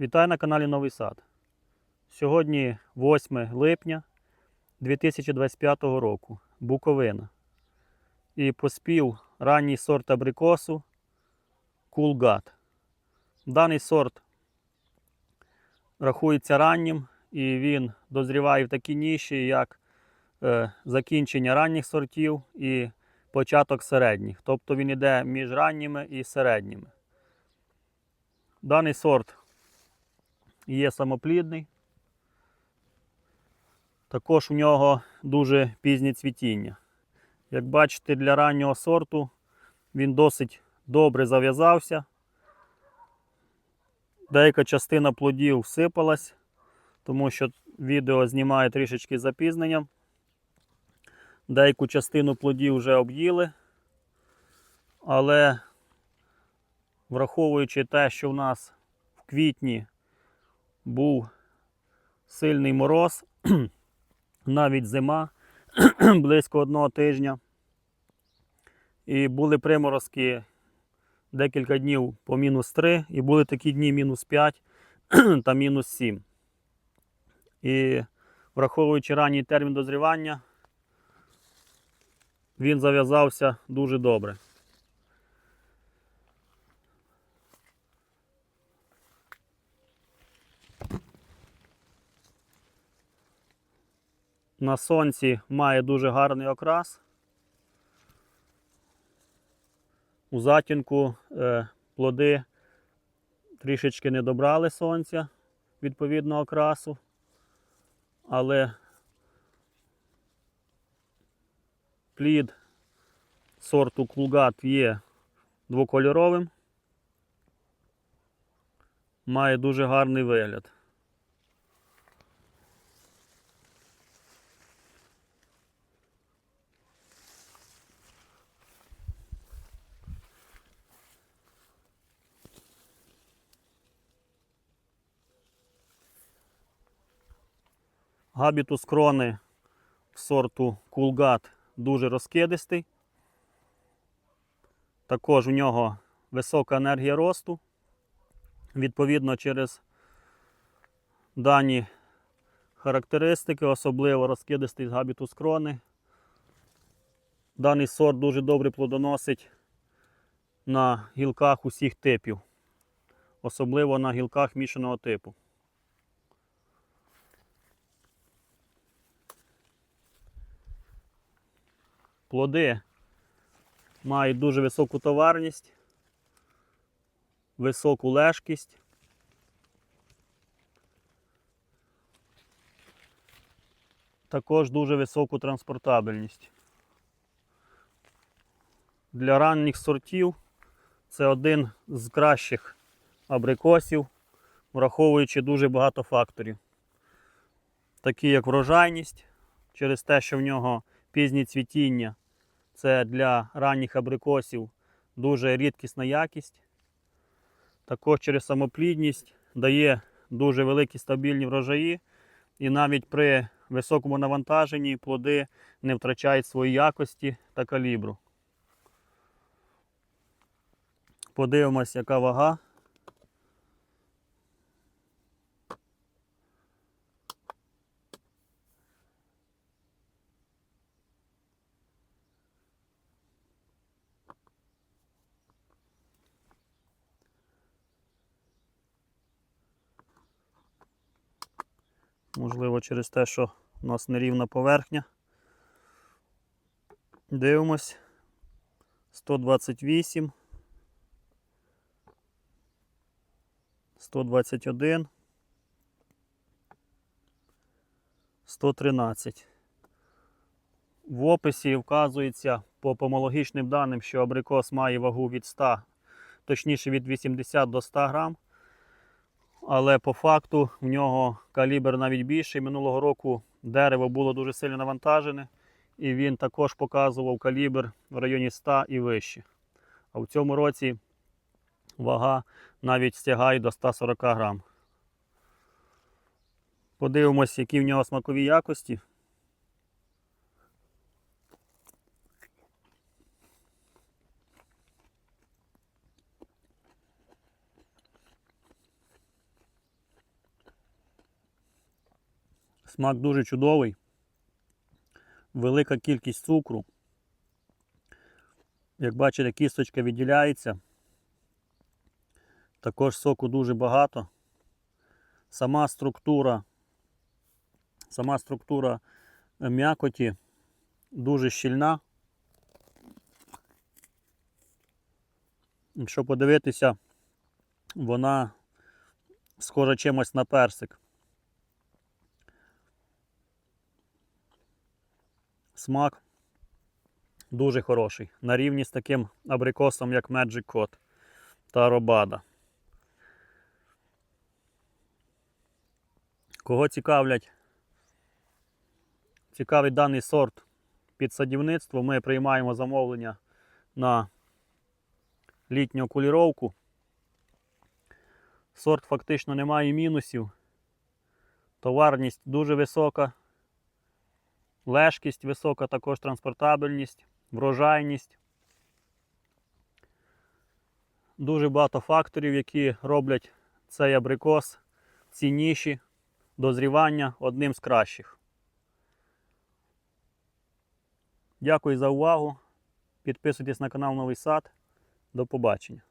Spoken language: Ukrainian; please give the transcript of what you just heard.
Вітаю на каналі Новий Сад. Сьогодні 8 липня 2025 року. Буковина. І поспів ранній сорт абрикосу Кулгат. Даний сорт рахується раннім і він дозріває в такій ніші, як е, закінчення ранніх сортів і початок середніх. Тобто він йде між ранніми і середніми. Даний сорт є самоплідний. Також у нього дуже пізнє цвітіння. Як бачите, для раннього сорту він досить добре зав'язався. Деяка частина плодів всипалась, тому що відео знімає трішечки запізненням. Деяку частину плодів вже об'їли. Але враховуючи те, що в нас в квітні був сильний мороз, навіть зима близько одного тижня. І були приморозки декілька днів по мінус 3, і були такі дні мінус 5 та мінус 7. І враховуючи ранній термін дозрівання, він зав'язався дуже добре. На сонці має дуже гарний окрас. У затінку е, плоди трішечки не добрали сонця відповідного окрасу, але плід сорту Клугат є двокольоровим, має дуже гарний вигляд. Габітус крони сорту Кулгат дуже розкидистий. Також у нього висока енергія росту. Відповідно, через дані характеристики, особливо розкидистий габітус крони. Даний сорт дуже добре плодоносить на гілках усіх типів, особливо на гілках мішаного типу. Плоди мають дуже високу товарність, високу лежкість. Також дуже високу транспортабельність. Для ранніх сортів це один з кращих абрикосів, враховуючи дуже багато факторів. Такі як врожайність, через те, що в нього пізнє цвітіння. Це для ранніх абрикосів дуже рідкісна якість. Також через самоплідність дає дуже великі стабільні врожаї. І навіть при високому навантаженні плоди не втрачають свої якості та калібру. Подивимось, яка вага. Можливо, через те, що у нас нерівна поверхня. Дивимось. 128. 121. 113. В описі вказується по помологічним даним, що абрикос має вагу від 100, точніше від 80 до 100 грам. Але по факту в нього калібр навіть більший. Минулого року дерево було дуже сильно навантажене, і він також показував калібр в районі 100 і вище. А в цьому році вага навіть стягає до 140 грам. Подивимось, які в нього смакові якості. Смак дуже чудовий. Велика кількість цукру. Як бачите, кісточка відділяється. Також соку дуже багато. Сама структура, сама структура е, м'якоті дуже щільна. Якщо подивитися, вона схожа чимось на персик. Смак дуже хороший. На рівні з таким абрикосом, як Magic Cod та Робада. Кого цікавлять, цікавить даний сорт під садівництво, ми приймаємо замовлення на літню окуліровку. Сорт фактично не має мінусів. Товарність дуже висока, лежкість висока, також транспортабельність, врожайність. Дуже багато факторів, які роблять цей абрикос цінніші, дозрівання одним з кращих. Дякую за увагу. Підписуйтесь на канал Новий Сад. До побачення.